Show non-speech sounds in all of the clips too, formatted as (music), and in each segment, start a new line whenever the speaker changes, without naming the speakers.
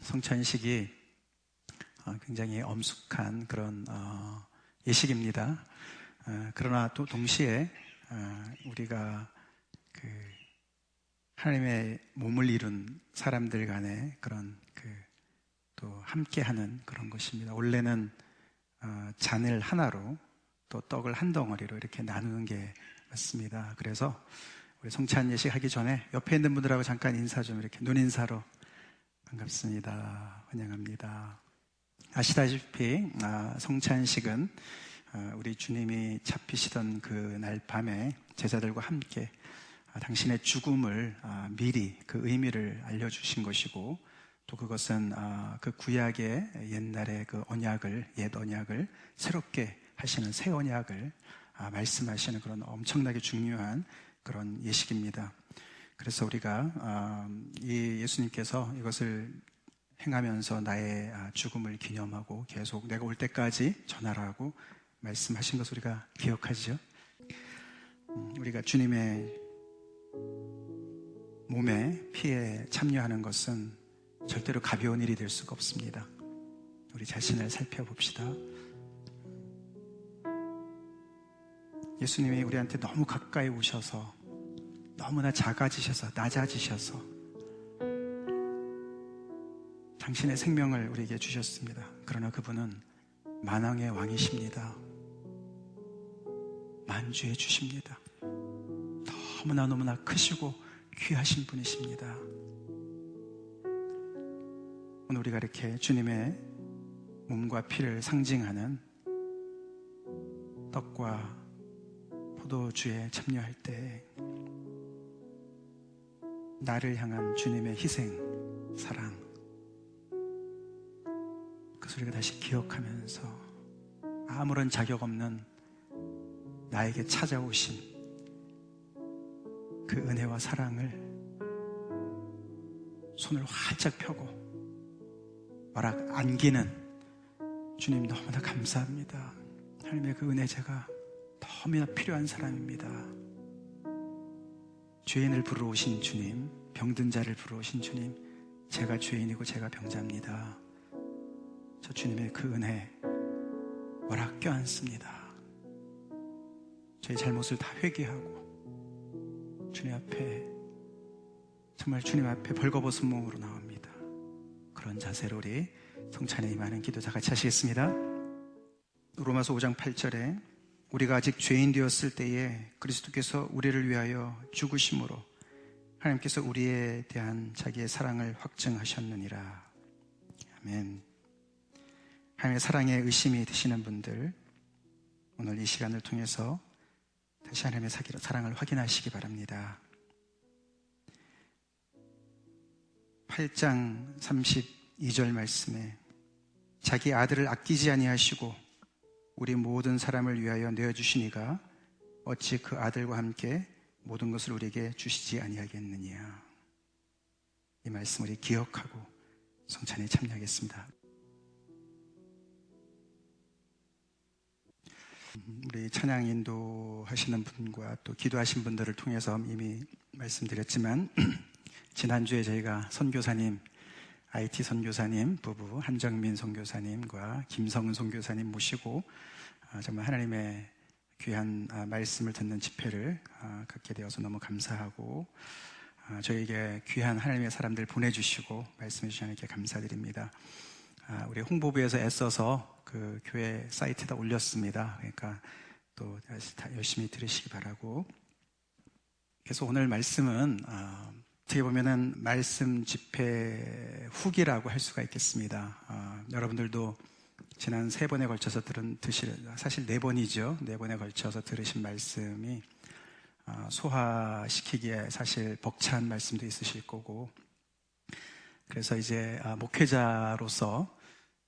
성찬식이 어, 굉장히 엄숙한 그런 어, 예식입니다. 어, 그러나 또 동시에 우리가 그 하나님의 몸을 이룬 사람들 간의 그런 그 또 함께하는 그런 것입니다. 원래는 잔을 하나로 또 떡을 한 덩어리로 이렇게 나누는 게 맞습니다. 그래서 우리 성찬 예식 하기 전에 옆에 있는 분들하고 잠깐 인사 좀 이렇게 눈 인사로 반갑습니다. 환영합니다. 아시다시피 아, 성찬식은 아, 우리 주님이 잡히시던 그 날 밤에 제자들과 함께 아, 당신의 죽음을 미리 그 의미를 알려주신 것이고 또 그것은 그 구약의 옛날의 그 언약을 옛 언약을 새롭게 하시는 새 언약을 말씀하시는 그런 엄청나게 중요한 그런 예식입니다. 그래서 우리가 아, 이 예수님께서 이것을 행하면서 나의 아, 죽음을 기념하고 계속 내가 올 때까지 전하라고 말씀하신 것을 우리가 기억하죠. 음, 우리가 주님의 몸에 피에 참여하는 것은 절대로 가벼운 일이 될 수가 없습니다. 우리 자신을 살펴봅시다. 예수님이 우리한테 너무 가까이 오셔서 너무나 작아지셔서 낮아지셔서 당신의 생명을 우리에게 주셨습니다. 그러나 그분은 만왕의 왕이십니다. 만주해 주십니다. 너무나 너무나 크시고 귀하신 분이십니다. 오늘 우리가 이렇게 주님의 몸과 피를 상징하는 떡과 포도주에 참여할 때 나를 향한 주님의 희생, 사랑. 그 소리가 다시 기억하면서 아무런 자격 없는 나에게 찾아오신 그 은혜와 사랑을 손을 활짝 펴고 와락 안기는 주님 너무나 감사합니다. 하나님의 그 은혜 제가 너무나 필요한 사람입니다. 죄인을 부르러 오신 주님, 병든 자를 부르러 오신 주님, 제가 죄인이고 제가 병자입니다. 저 주님의 그 은혜 와락 껴안습니다. 저희 잘못을 다 회개하고 주님 앞에 정말 주님 앞에 벌거벗은 몸으로 나옵니다. 그런 자세로 우리 성찬에 임하는 기도 다 같이 하시겠습니다. 로마서 5장 8절에 우리가 아직 죄인 되었을 때에 그리스도께서 우리를 위하여 죽으심으로 하나님께서 우리에 대한 자기의 사랑을 확증하셨느니라. 아멘. 하나님의 사랑에 의심이 드시는 분들, 오늘 이 시간을 통해서 다시 하나님의 사랑을 확인하시기 바랍니다. 8장 32절 말씀에 자기 아들을 아끼지 아니하시고 우리 모든 사람을 위하여 내어 주시니가 어찌 그 아들과 함께 모든 것을 우리에게 주시지 아니하겠느냐. 이 말씀 우리 기억하고 성찬에 참여하겠습니다. 우리 찬양 인도 하시는 분과 또 기도하신 분들을 통해서 이미 말씀드렸지만 (clears throat) 지난주에 저희가 선교사님 IT 선교사님 부부 한정민 선교사님과 김성은 선교사님 모시고 아, 정말 하나님의 귀한 아, 말씀을 듣는 집회를 아, 갖게 되어서 너무 감사하고 저에게 귀한 하나님의 사람들 보내주시고 말씀해 주시는 게 감사드립니다. 우리 홍보부에서 애써서 그 교회 사이트에다 올렸습니다. 그러니까 또 열심히 들으시기 바라고. 그래서 오늘 말씀은 어떻게 보면은 말씀 집회 후기라고 할 수가 있겠습니다. 어, 여러분들도 지난 세 번에 걸쳐서 들은 드실 사실 네 번이죠. 네 번에 걸쳐서 들으신 말씀이 어, 소화시키기에 사실 벅찬 말씀도 있으실 거고 그래서 이제 아, 목회자로서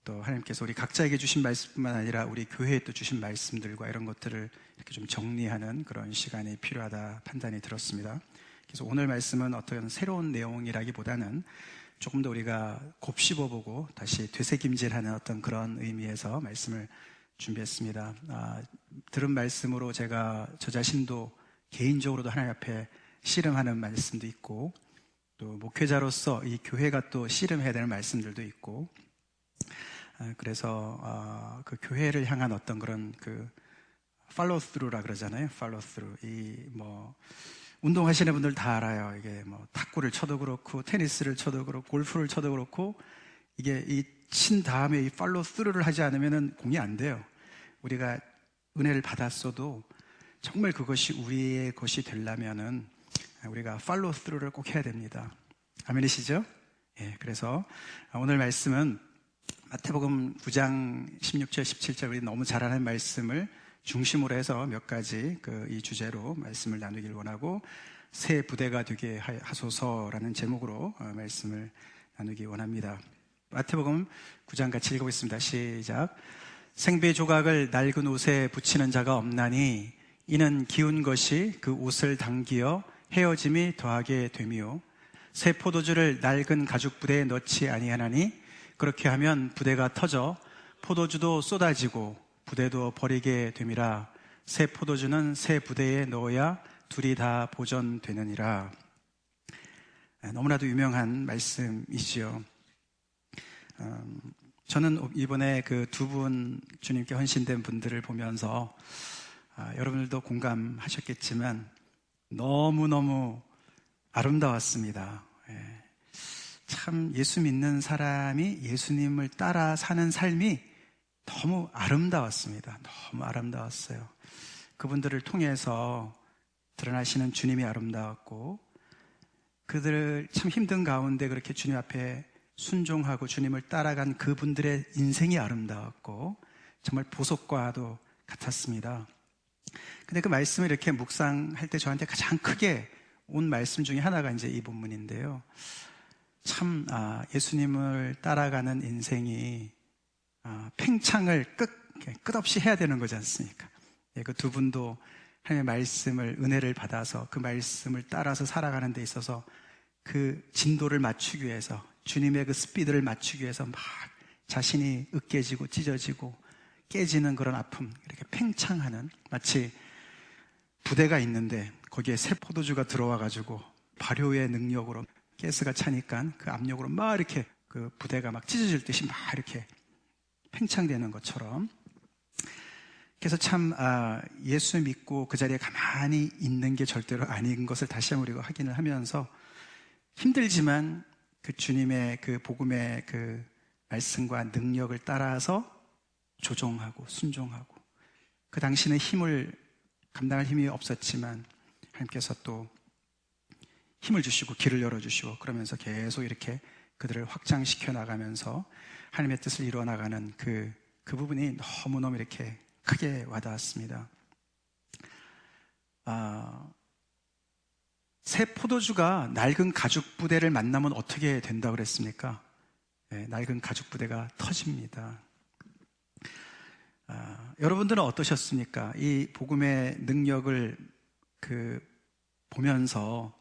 또 하나님께서 우리 각자에게 주신 말씀뿐만 아니라 우리 교회에 또 주신 말씀들과 이런 것들을 이렇게 좀 정리하는 그런 시간이 필요하다 판단이 들었습니다. 그래서 오늘 말씀은 어떤 새로운 내용이라기보다는 조금 더 우리가 곱씹어보고 다시 되새김질하는 어떤 그런 의미에서 말씀을 준비했습니다. 아, 들은 말씀으로 제가 저 자신도 개인적으로도 하나님 앞에 씨름하는 말씀도 있고 또 목회자로서 이 교회가 또 씨름해야 되는 말씀들도 있고 아, 그래서 어, 그 교회를 향한 어떤 그런 그 팔로우 스루라 그러잖아요. 팔로우 스루. 이뭐 운동하시는 분들 다 알아요. 이게 뭐 탁구를 쳐도 그렇고 테니스를 쳐도 그렇고 골프를 쳐도 그렇고 이게 이 친 다음에 이 팔로우 스루를 하지 않으면은 공이 안 돼요. 우리가 은혜를 받았어도 정말 그것이 우리의 것이 되려면은 우리가 팔로우 스루를 꼭 해야 됩니다. 아멘이시죠? 예, 그래서 오늘 말씀은 마태복음 9장 16절 17절 우리 너무 잘 아는 말씀을 중심으로 해서 몇 가지 그 이 주제로 말씀을 나누길 원하고 새 부대가 되게 하소서라는 제목으로 어, 말씀을 나누기 원합니다. 마태복음 9장 같이 읽어보겠습니다. 시작. 생배 조각을 낡은 옷에 붙이는 자가 없나니 이는 기운 것이 그 옷을 당기어 헤어짐이 더하게 되미요. 새 포도주를 낡은 가죽 부대에 넣지 아니하나니 그렇게 하면 부대가 터져 포도주도 쏟아지고 부대도 버리게 됨이라 새 포도주는 새 부대에 넣어야 둘이 다 보존되느니라. 아, 너무나도 유명한 말씀이지요. 음, 저는 이번에 그 두 분 주님께 헌신된 분들을 보면서 아, 여러분들도 공감하셨겠지만 너무너무 아름다웠습니다. 예. 참 예수 믿는 사람이 예수님을 따라 사는 삶이 너무 아름다웠습니다. 너무 아름다웠어요. 그분들을 통해서 드러나시는 주님이 아름다웠고, 그들을 참 힘든 가운데 그렇게 주님 앞에 순종하고 주님을 따라간 그분들의 인생이 아름다웠고, 정말 보석과도 같았습니다. 근데 그 말씀을 이렇게 묵상할 때 저한테 가장 크게 온 말씀 중에 하나가 이제 이 본문인데요. 참, 아, 예수님을 따라가는 인생이 아, 팽창을 끝, 끝없이 해야 되는 거지 않습니까? 예, 그두 분도 하나님의 말씀을, 은혜를 받아서 그 말씀을 따라서 살아가는 데 있어서 그 진도를 맞추기 위해서 주님의 그 스피드를 맞추기 위해서 막 자신이 으깨지고 찢어지고 깨지는 그런 아픔, 이렇게 팽창하는 마치 부대가 있는데 거기에 새 포도주가 들어와 가지고 발효의 능력으로 가스가 차니까 그 압력으로 막 이렇게 그 부대가 막 찢어질 듯이 막 이렇게 팽창되는 것처럼. 그래서 참 아, 예수 믿고 그 자리에 가만히 있는 게 절대로 아닌 것을 다시 한번 우리가 확인을 하면서 힘들지만 그 주님의 그 복음의 그 말씀과 능력을 따라서 조종하고 순종하고 그 당시는 힘을 감당할 힘이 없었지만 하나님께서 또 힘을 주시고 길을 열어주시고 그러면서 계속 이렇게 그들을 확장시켜 나가면서 하나님의 뜻을 이루어 나가는 그, 그 부분이 너무너무 이렇게 크게 와닿았습니다. 아, 새 포도주가 낡은 가죽 부대를 만나면 어떻게 된다 그랬습니까? 네, 낡은 가죽 부대가 터집니다. 아, 여러분들은 어떠셨습니까? 이 복음의 능력을 그 보면서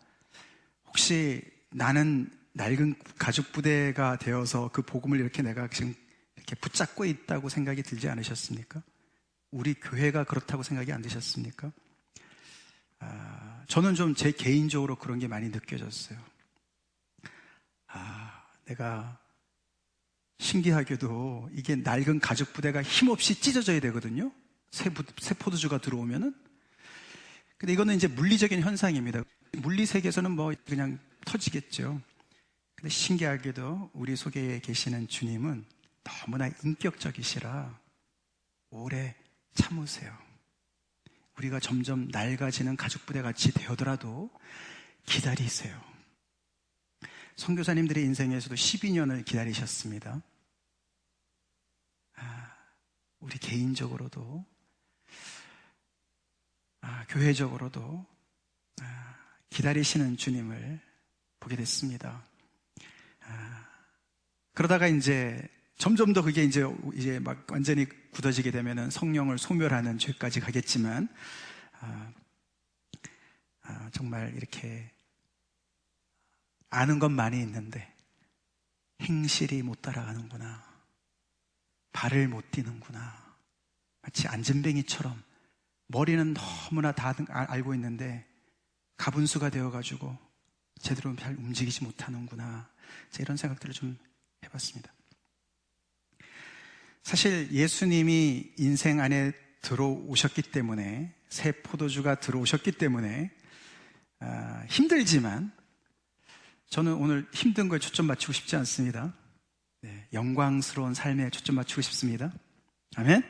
혹시 나는 낡은 가죽 부대가 되어서 그 복음을 이렇게 내가 지금 이렇게 붙잡고 있다고 생각이 들지 않으셨습니까? 우리 교회가 그렇다고 생각이 안 드셨습니까? 아, 저는 좀 제 개인적으로 그런 게 많이 느껴졌어요. 아, 내가 신기하게도 이게 낡은 가죽 부대가 힘없이 찢어져야 되거든요. 새, 부, 새 포도주가 들어오면은. 근데 이거는 이제 물리적인 현상입니다. 물리 세계에서는 뭐 그냥 터지겠죠. 근데 신기하게도 우리 속에 계시는 주님은 너무나 인격적이시라 오래 참으세요. 우리가 점점 낡아지는 가죽부대 같이 되어더라도 기다리세요. 선교사님들의 인생에서도 12년을 기다리셨습니다. 아, 우리 개인적으로도, 아, 교회적으로도 아, 기다리시는 주님을 보게 됐습니다. 아, 그러다가 이제 점점 더 그게 이제 이제 막 완전히 굳어지게 되면은 성령을 소멸하는 죄까지 가겠지만 아, 아, 정말 이렇게 아는 건 많이 있는데 행실이 못 따라가는구나. 발을 못 뛰는구나. 마치 안전뱅이처럼 머리는 너무나 다 알고 있는데 가분수가 되어가지고 제대로 잘 움직이지 못하는구나. 이런 생각들을 좀 해봤습니다. 사실 예수님이 인생 안에 들어오셨기 때문에 새 포도주가 들어오셨기 때문에 아, 힘들지만 저는 오늘 힘든 거에 초점 맞추고 싶지 않습니다. 네, 영광스러운 삶에 초점 맞추고 싶습니다. 아멘.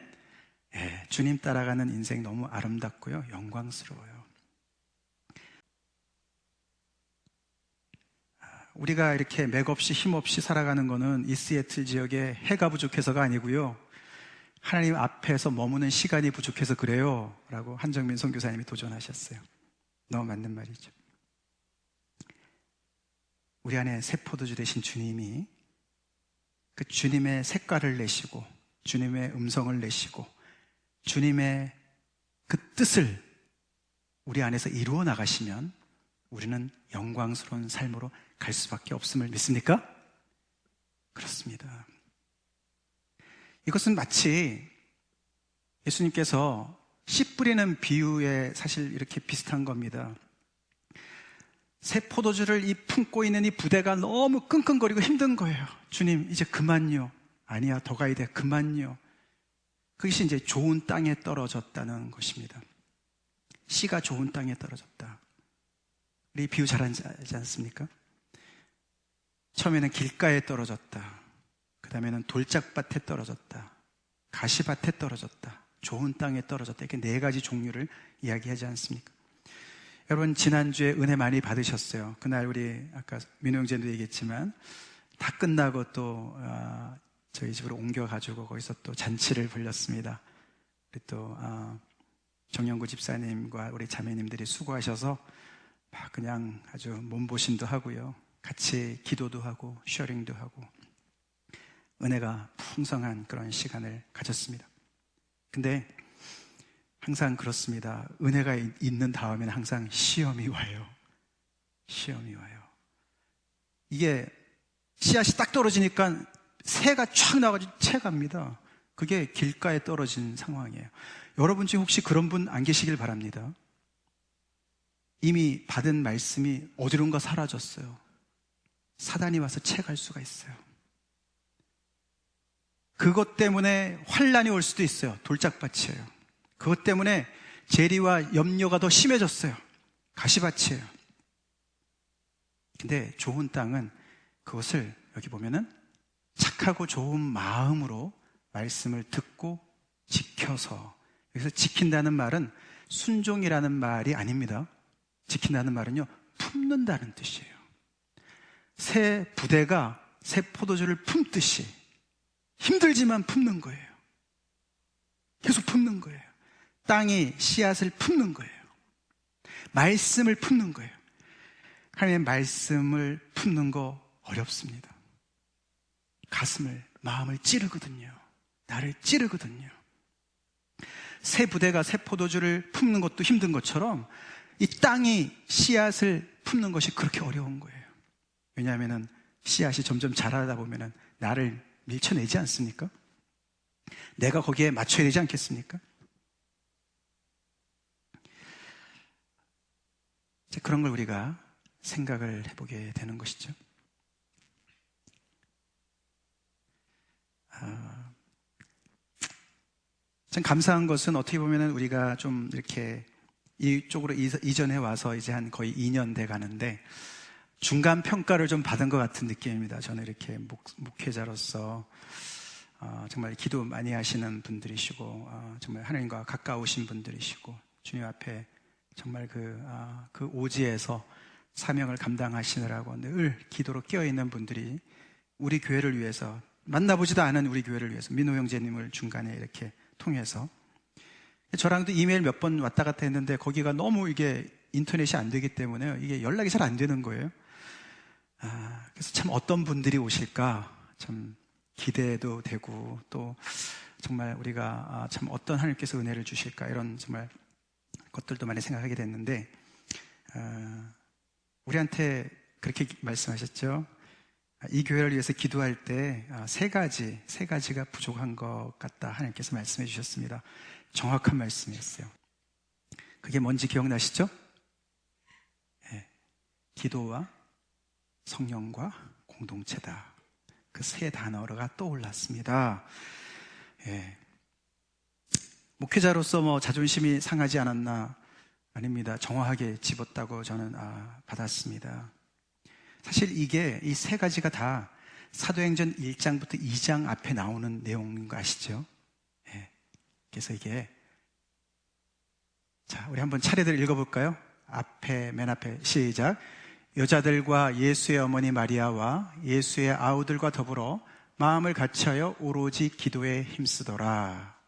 네, 주님 따라가는 인생 너무 아름답고요, 영광스러워요. 우리가 이렇게 맥없이 힘없이 살아가는 것은 이스예틀 지역에 해가 부족해서가 아니고요. 하나님 앞에서 머무는 시간이 부족해서 그래요. 라고 한정민 선교사님이 도전하셨어요. 너무 맞는 말이죠. 우리 안에 새 포도주 되신 주님이 그 주님의 색깔을 내시고 주님의 음성을 내시고 주님의 그 뜻을 우리 안에서 이루어 나가시면 우리는 영광스러운 삶으로 갈 수밖에 없음을 믿습니까? 그렇습니다. 이것은 마치 예수님께서 씨 뿌리는 비유에 사실 이렇게 비슷한 겁니다. 새 포도주를 이 품고 있는 이 부대가 너무 끙끙거리고 힘든 거예요. 주님, 이제 그만요. 아니야, 더 가야 돼. 그만요. 그것이 이제 좋은 땅에 떨어졌다는 것입니다. 씨가 좋은 땅에 떨어졌다. 우리 비유 잘하지 않습니까? 처음에는 길가에 떨어졌다. 그 다음에는 돌짝밭에 떨어졌다. 가시밭에 떨어졌다. 좋은 땅에 떨어졌다. 이렇게 네 가지 종류를 이야기하지 않습니까? 여러분, 지난주에 은혜 많이 받으셨어요. 그날 우리 아까 민호 형제도 얘기했지만 다 끝나고 또 어, 저희 집으로 옮겨가지고 거기서 또 잔치를 벌렸습니다. 우리 또 어, 정영구 집사님과 우리 자매님들이 수고하셔서 막 그냥 아주 몸보신도 하고요. 같이 기도도 하고 셔링도 하고 은혜가 풍성한 그런 시간을 가졌습니다. 근데 항상 그렇습니다. 은혜가 있는 다음에는 항상 시험이 와요. 시험이 와요. 이게 씨앗이 딱 떨어지니까 새가 쫙 나가지고 채 갑니다. 그게 길가에 떨어진 상황이에요. 여러분 중에 혹시 그런 분 안 계시길 바랍니다. 이미 받은 말씀이 어디론가 사라졌어요. 사단이 와서 채갈 수가 있어요. 그것 때문에 환란이 올 수도 있어요. 돌짝밭이에요. 그것 때문에 재리와 염려가 더 심해졌어요. 가시밭이에요. 근데 좋은 땅은 그것을 여기 보면은 착하고 좋은 마음으로 말씀을 듣고 지켜서 여기서 지킨다는 말은 순종이라는 말이 아닙니다. 지킨다는 말은요, 품는다는 뜻이에요. 새 부대가 새 포도주를 품듯이 힘들지만 품는 거예요. 계속 품는 거예요. 땅이 씨앗을 품는 거예요. 말씀을 품는 거예요. 하나님의 말씀을 품는 거 어렵습니다. 가슴을, 마음을 찌르거든요. 나를 찌르거든요. 새 부대가 새 포도주를 품는 것도 힘든 것처럼 이 땅이 씨앗을 품는 것이 그렇게 어려운 거예요. 왜냐하면 씨앗이 점점 자라다 보면 나를 밀쳐내지 않습니까? 내가 거기에 맞춰야 되지 않겠습니까? 그런 걸 우리가 생각을 해보게 되는 것이죠. 아, 참 감사한 것은 어떻게 보면 우리가 좀 이렇게 이쪽으로 이전해 와서 이제 한 거의 2년 돼 가는데 중간 평가를 좀 받은 것 같은 느낌입니다. 저는 이렇게 목, 회자로서 어, 정말 기도 많이 하시는 분들이시고 어, 정말 하나님과 가까우신 분들이시고 주님 앞에 정말 그, 어, 그 오지에서 사명을 감당하시느라고 늘 기도로 깨어 있는 분들이 우리 교회를 위해서 만나보지도 않은 우리 교회를 위해서 민호 형제님을 중간에 이렇게 통해서 저랑도 이메일 몇 번 왔다 갔다 했는데 거기가 너무 이게 인터넷이 안 되기 때문에 이게 연락이 잘 안 되는 거예요. 아, 그래서 참 어떤 분들이 오실까 참 기대도 되고 또 정말 우리가 아, 참 어떤 하나님께서 은혜를 주실까 이런 정말 것들도 많이 생각하게 됐는데 아, 우리한테 그렇게 말씀하셨죠. 아, 이 교회를 위해서 기도할 때 세 가지 세 가지가 부족한 것 같다 하나님께서 말씀해 주셨습니다. 정확한 말씀이었어요. 그게 뭔지 기억나시죠? 네. 기도와 성령과 공동체다. 그 세 단어가 떠올랐습니다. 예. 목회자로서 뭐 자존심이 상하지 않았나? 아닙니다. 정확하게 집었다고 저는 아, 받았습니다. 사실 이게 이 세 가지가 다 사도행전 1장부터 2장 앞에 나오는 내용인 거 아시죠? 예. 그래서 이게 자, 우리 한번 차례들 읽어볼까요? 앞에, 맨 앞에 시작. 여자들과 예수의 어머니 마리아와 예수의 아우들과 더불어 마음을 같이하여 오로지 기도에 힘쓰더라.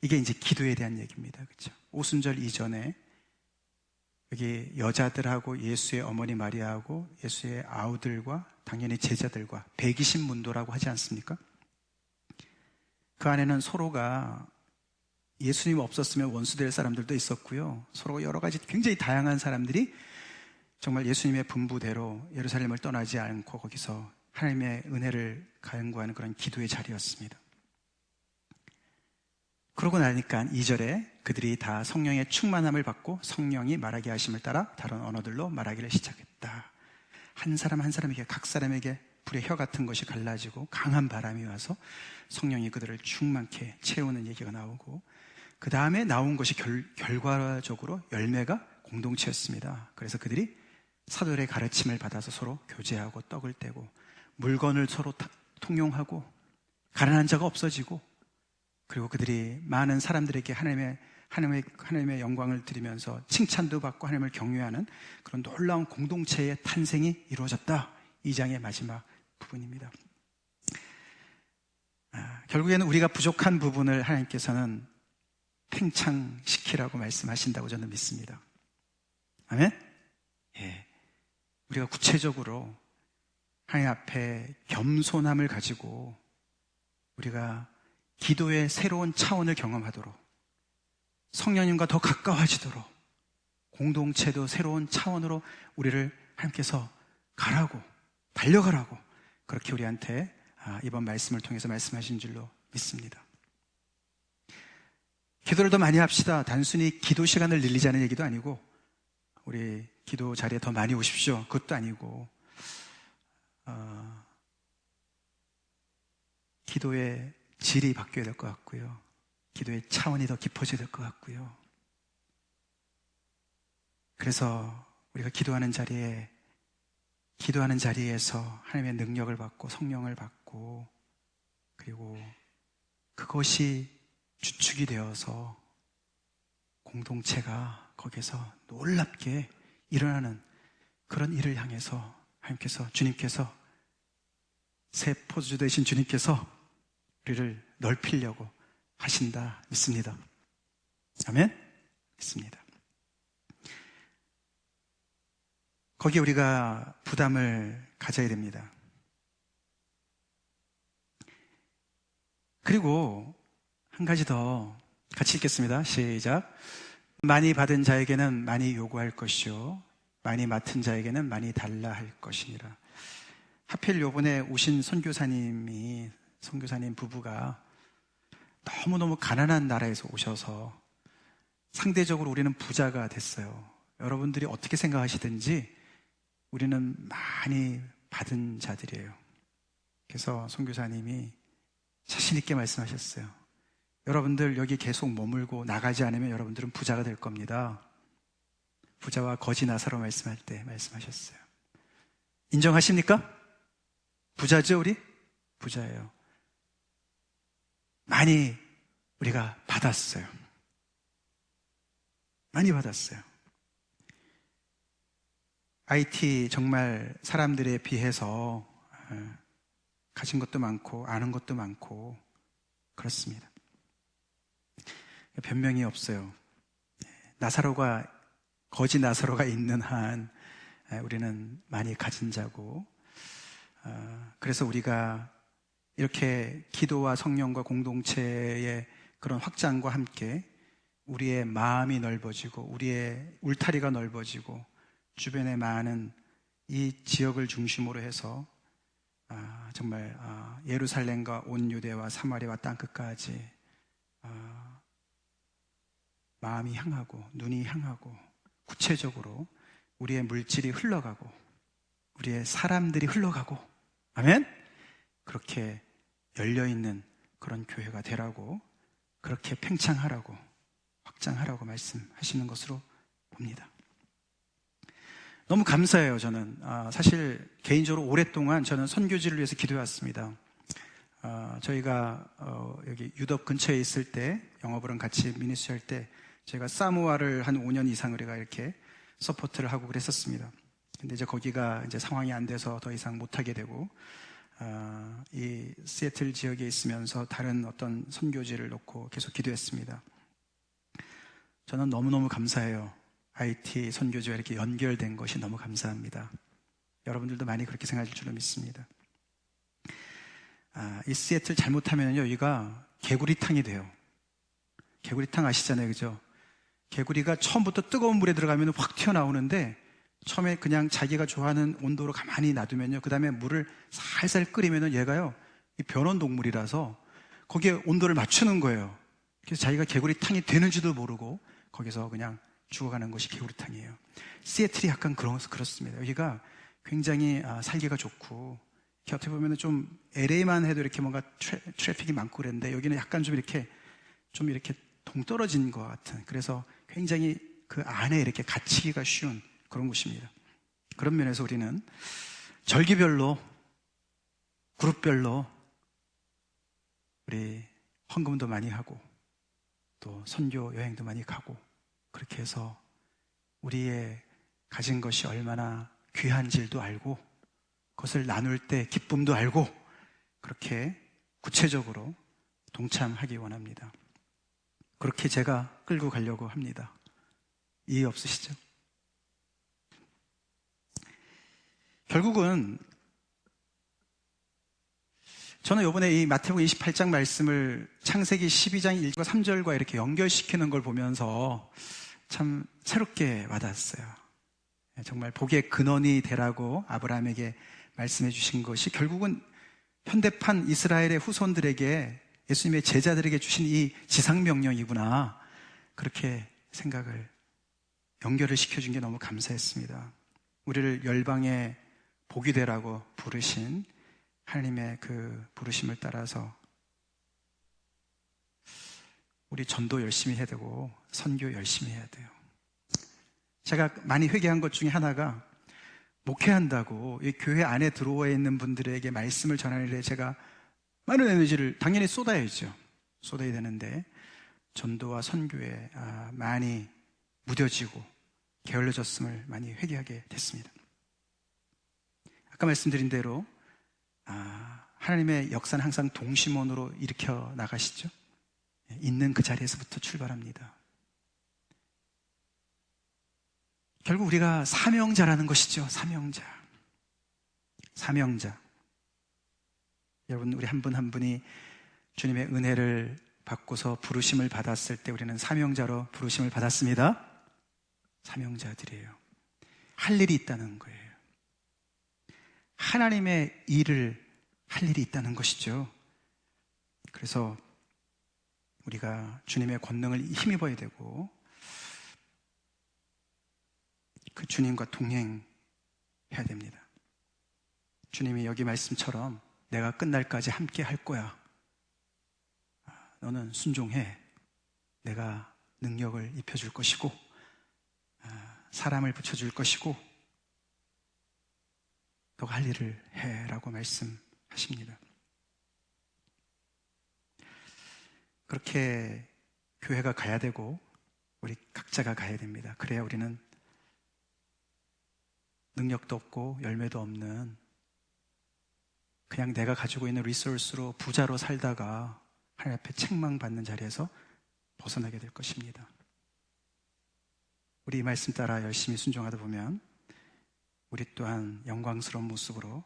이게 이제 기도에 대한 얘기입니다. 그렇죠? 오순절 이전에 여기 여자들하고 예수의 어머니 마리아하고 예수의 아우들과 당연히 제자들과 120문도라고 하지 않습니까? 그 안에는 서로가 예수님 없었으면 원수될 사람들도 있었고요. 서로 여러 가지 굉장히 다양한 사람들이 정말 예수님의 분부대로 예루살렘을 떠나지 않고 거기서 하나님의 은혜를 가연구하는 그런 기도의 자리였습니다. 그러고 나니까 2절에 그들이 다 성령의 충만함을 받고 성령이 말하게 하심을 따라 다른 언어들로 말하기를 시작했다. 한 사람 한 사람에게 각 사람에게 불의 혀 같은 것이 갈라지고 강한 바람이 와서 성령이 그들을 충만케 채우는 얘기가 나오고 그 다음에 나온 것이 결, 결과적으로 열매가 공동체였습니다. 그래서 그들이 사도들의 가르침을 받아서 서로 교제하고 떡을 떼고 물건을 서로 통용하고 가난한 자가 없어지고 그리고 그들이 많은 사람들에게 하나님의 하나님의, 하나님의 영광을 드리면서 칭찬도 받고 하나님을 경외하는 그런 놀라운 공동체의 탄생이 이루어졌다. 이 장의 마지막 부분입니다. 아, 결국에는 우리가 부족한 부분을 하나님께서는 팽창시키라고 말씀하신다고 저는 믿습니다. 아멘? 예. 우리가 구체적으로 하나님 앞에 겸손함을 가지고 우리가 기도의 새로운 차원을 경험하도록 성령님과 더 가까워지도록 공동체도 새로운 차원으로 우리를 함께서 가라고 달려가라고 그렇게 우리한테 아, 이번 말씀을 통해서 말씀하신 줄로 믿습니다. 기도를 더 많이 합시다. 단순히 기도 시간을 늘리자는 얘기도 아니고 우리 기도 자리에 더 많이 오십시오. 그것도 아니고 어, 기도의 질이 바뀌어야 될 것 같고요. 기도의 차원이 더 깊어져야 될 것 같고요. 그래서 우리가 기도하는 자리에 기도하는 자리에서 하나님의 능력을 받고 성령을 받고 그리고 그것이 주축이 되어서 공동체가 거기서 놀랍게 일어나는 그런 일을 향해서 하나님께서 주님께서 새 포즈 되신 주님께서 우리를 넓히려고 하신다 믿습니다. 아멘? 믿습니다. 거기에 우리가 부담을 가져야 됩니다. 그리고 한 가지 더 같이 읽겠습니다. 시작. 많이 받은 자에게는 많이 요구할 것이요. 많이 맡은 자에게는 많이 달라 할 것이니라. 하필 요번에 오신 선교사님이 선교사님 부부가 너무너무 가난한 나라에서 오셔서 상대적으로 우리는 부자가 됐어요. 여러분들이 어떻게 생각하시든지 우리는 많이 받은 자들이에요. 그래서 선교사님이 자신 있게 말씀하셨어요. 여러분들 여기 계속 머물고 나가지 않으면 여러분들은 부자가 될 겁니다. 부자와 거지 나사로 말씀할 때 말씀하셨어요. 인정하십니까? 부자죠, 우리? 부자예요. 많이 우리가 받았어요. 많이 받았어요. IT 정말 사람들에 비해서 어, 가진 것도 많고 아는 것도 많고 그렇습니다. 변명이 없어요. 나사로가 거지 나사로가 있는 한 우리는 많이 가진 자고 어, 그래서 우리가 이렇게 기도와 성령과 공동체의 그런 확장과 함께 우리의 마음이 넓어지고 우리의 울타리가 넓어지고 주변에 많은 이 지역을 중심으로 해서 아, 정말 아, 예루살렘과 온 유대와 사마리아와 땅 끝까지 아, 마음이 향하고 눈이 향하고 구체적으로 우리의 물질이 흘러가고 우리의 사람들이 흘러가고, 아멘? 그렇게 열려 있는 그런 교회가 되라고, 그렇게 팽창하라고, 확장하라고 말씀하시는 것으로 봅니다. 너무 감사해요, 저는. 아, 사실 개인적으로 오랫동안 저는 선교지를 위해서 기도해왔습니다. 아, 저희가 어, 여기 유럽 근처에 있을 때 영업으로 같이 미니스트 할때 제가 사모아를 한 5년 이상 우리가 이렇게 서포트를 하고 그랬었습니다. 근데 이제 거기가 이제 상황이 안 돼서 더 이상 못하게 되고 어, 이 시애틀 지역에 있으면서 다른 어떤 선교지를 놓고 계속 기도했습니다. 저는 너무너무 감사해요. IT 선교지와 이렇게 연결된 것이 너무 감사합니다. 여러분들도 많이 그렇게 생각할 줄로 믿습니다. 아, 이 시애틀 잘못하면요, 여기가 개구리탕이 돼요. 개구리탕 아시잖아요, 그죠? 개구리가 처음부터 뜨거운 물에 들어가면 확 튀어나오는데 처음에 그냥 자기가 좋아하는 온도로 가만히 놔두면요. 그 다음에 물을 살살 끓이면은 얘가요. 이 변온 동물이라서 거기에 온도를 맞추는 거예요. 그래서 자기가 개구리탕이 되는지도 모르고 거기서 그냥 죽어가는 것이 개구리탕이에요. 시애틀이 약간 그런, 그렇습니다. 여기가 굉장히 아, 살기가 좋고 곁에 보면은 좀 LA만 해도 이렇게 뭔가 트래, 트래픽이 많고 그랬는데 여기는 약간 좀 이렇게 좀 이렇게 동떨어진 것 같은 그래서 굉장히 그 안에 이렇게 갇히기가 쉬운 그런 곳입니다. 그런 면에서 우리는 절기별로 그룹별로 우리 헌금도 많이 하고 또 선교 여행도 많이 가고 그렇게 해서 우리의 가진 것이 얼마나 귀한지도 알고 그것을 나눌 때 기쁨도 알고 그렇게 구체적으로 동참하기 원합니다. 그렇게 제가 끌고 가려고 합니다. 이해 없으시죠? 결국은 저는 이번에 이 마태복음 28장 말씀을 창세기 12장 1과 3절과 이렇게 연결시키는 걸 보면서 참 새롭게 와닿았어요. 정말 복의 근원이 되라고 아브라함에게 말씀해 주신 것이 결국은 현대판 이스라엘의 후손들에게 예수님의 제자들에게 주신 이 지상명령이구나. 그렇게 생각을 연결을 시켜준 게 너무 감사했습니다. 우리를 열방의 복이 되라고 부르신 하나님의 그 부르심을 따라서 우리 전도 열심히 해야 되고 선교 열심히 해야 돼요. 제가 많이 회개한 것 중에 하나가 목회한다고 이 교회 안에 들어와 있는 분들에게 말씀을 전하는데 제가 많은 에너지를 당연히 쏟아야죠. 쏟아야 되는데 전도와 선교에 아, 많이 무뎌지고 게을러졌음을 많이 회개하게 됐습니다. 아까 말씀드린 대로 아, 하나님의 역사는 항상 동심원으로 일으켜 나가시죠. 있는 그 자리에서부터 출발합니다. 결국 우리가 사명자라는 것이죠. 사명자. 사명자. 여러분, 우리 한 분한 한 분이 주님의 은혜를 받고서 부르심을 받았을 때 우리는 사명자로 부르심을 받았습니다. 사명자들이에요. 할 일이 있다는 거예요. 하나님의 일을 할 일이 있다는 것이죠. 그래서 우리가 주님의 권능을 힘입어야 되고 그 주님과 동행해야 됩니다. 주님이 여기 말씀처럼 내가 끝날까지 함께 할 거야. 너는 순종해. 내가 능력을 입혀줄 것이고, 사람을 붙여줄 것이고, 너가 할 일을 해라고 말씀하십니다. 그렇게 교회가 가야 되고 우리 각자가 가야 됩니다. 그래야 우리는 능력도 없고 열매도 없는 그냥 내가 가지고 있는 리소스로 부자로 살다가 하나님 앞에 책망받는 자리에서 벗어나게 될 것입니다. 우리 이 말씀 따라 열심히 순종하다 보면 우리 또한 영광스러운 모습으로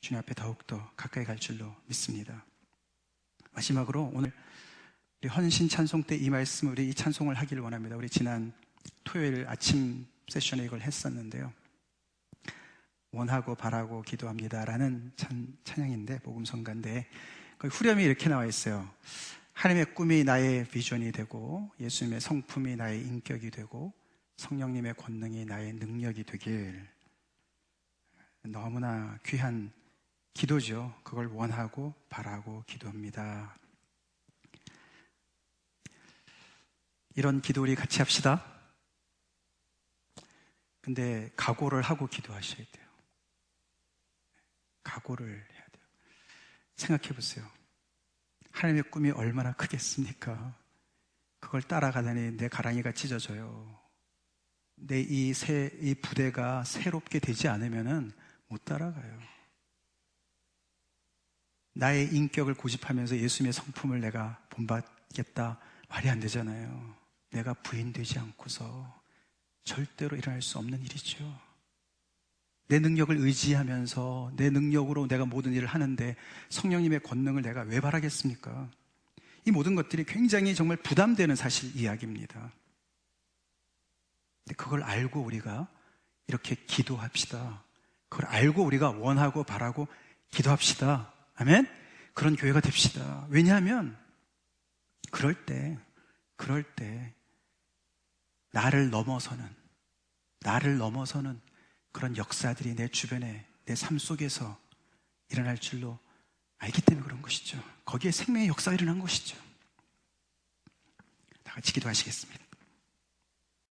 주님 앞에 더욱더 가까이 갈 줄로 믿습니다. 마지막으로 오늘 우리 헌신 찬송 때 이 말씀, 우리 이 찬송을 하기를 원합니다. 우리 지난 토요일 아침 세션에 이걸 했었는데요. 원하고 바라고 기도합니다라는 찬, 찬양인데, 복음성가인데, 그 후렴이 이렇게 나와 있어요. 하나님의 꿈이 나의 비전이 되고, 예수님의 성품이 나의 인격이 되고, 성령님의 권능이 나의 능력이 되길. 너무나 귀한 기도죠. 그걸 원하고 바라고 기도합니다. 이런 기도 우리 같이 합시다. 근데 각오를 하고 기도하셔야 돼요. 각오를 해야 돼요. 생각해 보세요. 하나님의 꿈이 얼마나 크겠습니까? 그걸 따라가다니 내 가랑이가 찢어져요. 내 이 새, 이 부대가 새롭게 되지 않으면은 못 따라가요. 나의 인격을 고집하면서 예수님의 성품을 내가 본받겠다 말이 안 되잖아요. 내가 부인되지 않고서 절대로 일어날 수 없는 일이죠. 내 능력을 의지하면서 내 능력으로 내가 모든 일을 하는데 성령님의 권능을 내가 왜 바라겠습니까? 이 모든 것들이 굉장히 정말 부담되는 사실 이야기입니다. 그걸 알고 우리가 이렇게 기도합시다. 그걸 알고 우리가 원하고 바라고 기도합시다. 아멘? 그런 교회가 됩시다. 왜냐하면 그럴 때, 그럴 때 나를 넘어서는, 나를 넘어서는 그런 역사들이 내 주변에, 내 삶 속에서 일어날 줄로 알기 때문에 그런 것이죠. 거기에 생명의 역사가 일어난 것이죠. 다 같이 기도하시겠습니다.